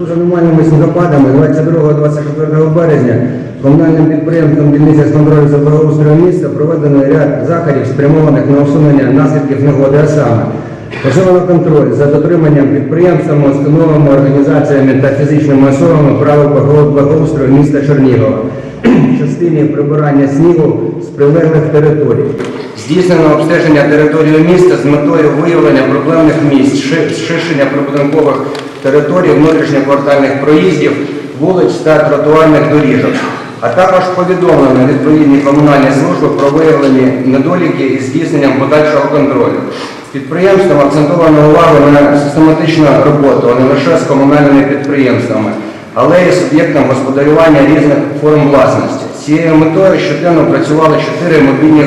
З аномальними снігопадами 22-24 березня комунальним підприємством дільниця з контролю за благоустроєм міста проведено ряд заходів, спрямованих на усунення наслідків негоди, а саме посилено контроль за дотриманням підприємствами, установами, організаціями та фізичними особами правил благоустрою міста Чернігова в частині прибирання снігу з прилеглих територій. Здійснено обстеження території міста з метою виявлення проблемних місць, ши- зчищення прибудинкових територій, внутрішньоквартальних проїздів, вулиць та тротуарних доріжок. А також повідомлено відповідні комунальні служби про виявлені недоліки із здійсненням подальшого контролю. Підприємством акцентовано увагу на систематичну роботу, не лише з комунальними підприємствами, але й суб'єктом господарювання різних форм власності. Цією метою щоденно працювали чотири мобільні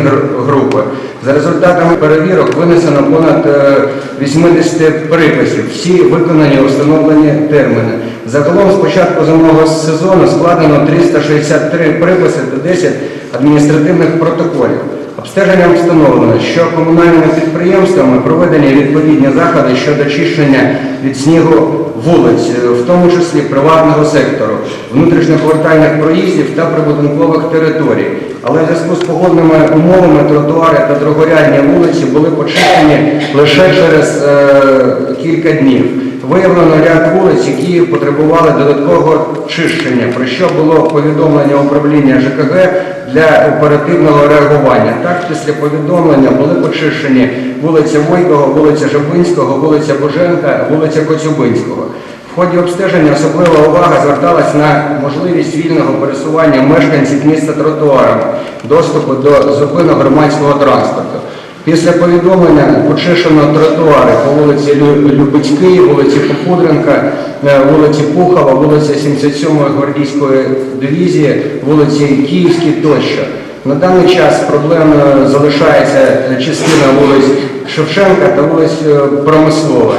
групи. За результатами перевірок винесено понад е, 80 приписів, всі виконані у встановлені терміни. Загалом з початку зимового сезону складено 363 приписи та 10 адміністративних протоколів. Обстеженням встановлено, що комунальними підприємствами проведені відповідні заходи щодо чищення від снігу вулиць, е, в тому числі приватного сектору, внутрішньоквартальних проїздів та прибудинкових територій. Але в зв'язку з погодними умовами тротуари та другорядні вулиці були почищені лише через е, кілька днів. Виявлено ряд вулиць, які потребували додаткового чищення, про що було повідомлення управління ЖКГ для оперативного реагування. Так, після повідомлення були почищені вулиця Войкого, вулиця Жабинського, вулиця Боженка, вулиця Коцюбинського. В ході обстеження особлива увага зверталась на можливість вільного пересування мешканців міста тротуарами, доступу до зупинок громадського транспорту. Після повідомлення почищено тротуари по вулиці Лю- Любицькій, вулиці Попудренка, е, вулиці Пухова, вулиці 77-ї гвардійської дивізії, вулиці Київській тощо. На даний час проблемою залишається частина вулиць Шевченка та вулиць е, Промислова.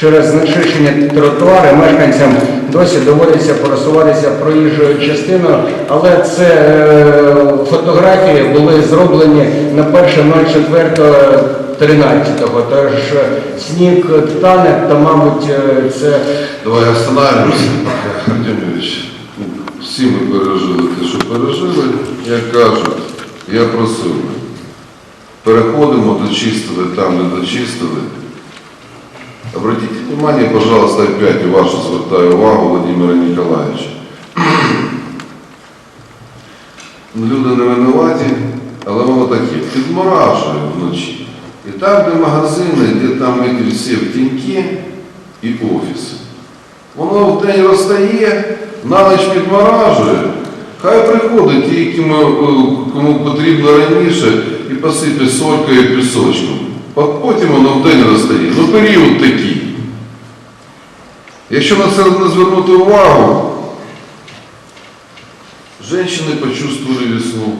Через знечищення тротуари мешканцям досі доводиться пересуватися проїжджою частиною, але це е, фотографії були зроблені на 1.04.13. Тож е, сніг тане, та, мабуть, е, це Давай остановимося, Артем Юрійович. Ну, Всі ми пережили те, що пережили. Як кажуть, я просив переходимо, дочистили там, не дочистили. Обратите внимание, пожалуйста, опять вашу звертаю увагу Владимира Николаевича. Люди не винуваті, але воно таке, підморажує вночі. І там, де магазини, де там ці всі втінки і офіси. Воно в день розстає, на ніч підморажує. Хай приходить ті, кому потрібно раніше, і посипе солькою і пісочком. От Потім воно в день розстає. Ну період такий. Якщо на це не звернути увагу, женщины почувствовали весну.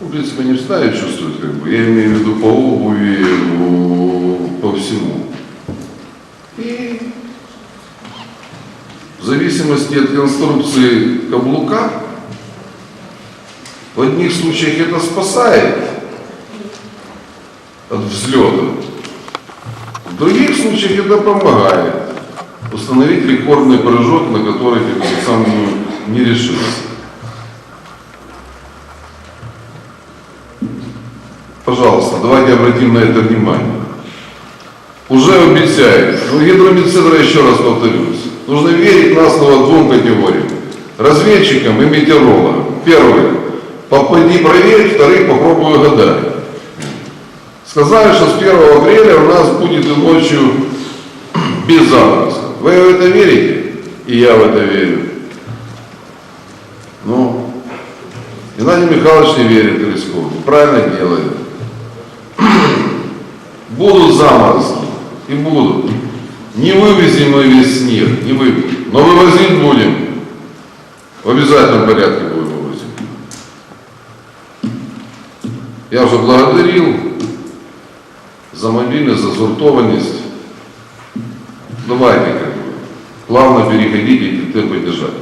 Ну, в принципе, они всегда ее чувствуют, как бы. Я имею в виду по обуви, о, по всему. И в зависимости от конструкции каблука, в одних случаях это спасает от взлета, в других случаях это помогает установить рекордный прыжок, на который ты сам не решился. Пожалуйста, давайте обратим на это внимание. Уже обещают. Ну, гидромедцентра, еще раз повторюсь, нужно верить на слово двум категориям. Разведчикам и метеорологам. Первый, попади проверь, вторых попробуй угадать. Сказали, что с 1 апреля у нас будет и ночью без заморозка. Вы в это верите? И я в это верю. Ну, Геннадий Михайлович не верит в рисков. Правильно делает. Будут заморозки. И будут. Не вывезем мы весь снег, не вывезем. Но вывозить будем. В обязательном порядке будем вывозить. Я уже благодарил за мобильность, за зуртованность. Давайте как бы плавно переходите и темпы держать.